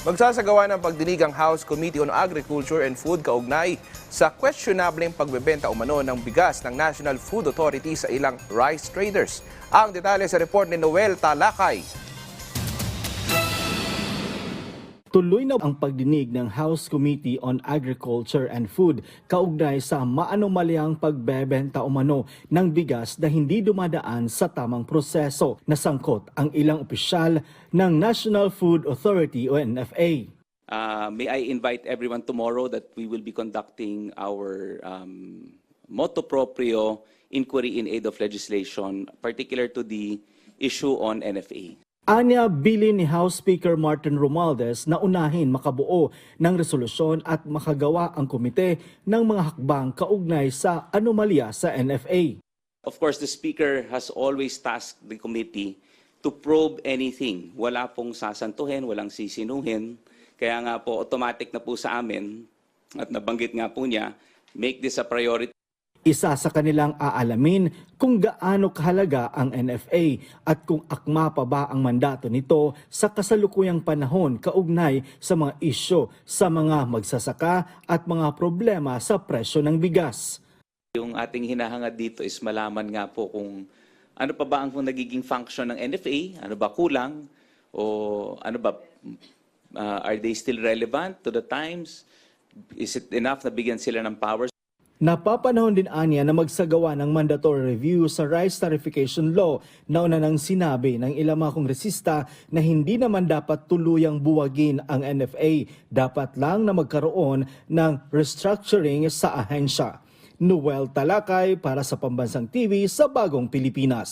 Magsasagawa ng pagdinig ang House Committee on Agriculture and Food kaugnay sa questionableng pagbebenta umano ng bigas ng National Food Authority sa ilang rice traders. Ang detalye sa report ni Noel Talakay. Tuloy na ang pagdinig ng House Committee on Agriculture and Food kaugnay sa maanomalyang pagbebenta umano ng bigas na hindi dumadaan sa tamang proseso na sangkot ang ilang opisyal ng National Food Authority o NFA. Uh, may I invite everyone tomorrow that we will be conducting our um, motu proprio inquiry in aid of legislation, particular to the issue on NFA. Anya bilin ni House Speaker Martin Romualdez na unahin makabuo ng resolusyon at makagawa ang komite ng mga hakbang kaugnay sa anomalya sa NFA. Of course, the Speaker has always tasked the committee to probe anything. Wala pong sasantuhin, walang sisinuhin. Kaya nga po, automatic na po sa amin, at nabanggit nga po niya, make this a priority. Isa sa kanilang aalamin kung gaano kahalaga ang NFA at kung akma pa ba ang mandato nito sa kasalukuyang panahon kaugnay sa mga isyo sa mga magsasaka at mga problema sa presyo ng bigas. Yung ating hinahangad dito is malaman nga po kung ano pa ba ang nagiging function ng NFA, ano ba kulang, o ano ba, uh, are they still relevant to the times? Is it enough na bigyan sila ng powers? Napapanahon din anya na magsagawa ng mandatory review sa rice tarification law na una nang sinabi ng ilang mga kongresista na hindi naman dapat tuluyang buwagin ang NFA. Dapat lang na magkaroon ng restructuring sa ahensya. Noel Talakay para sa Pambansang TV sa Bagong Pilipinas.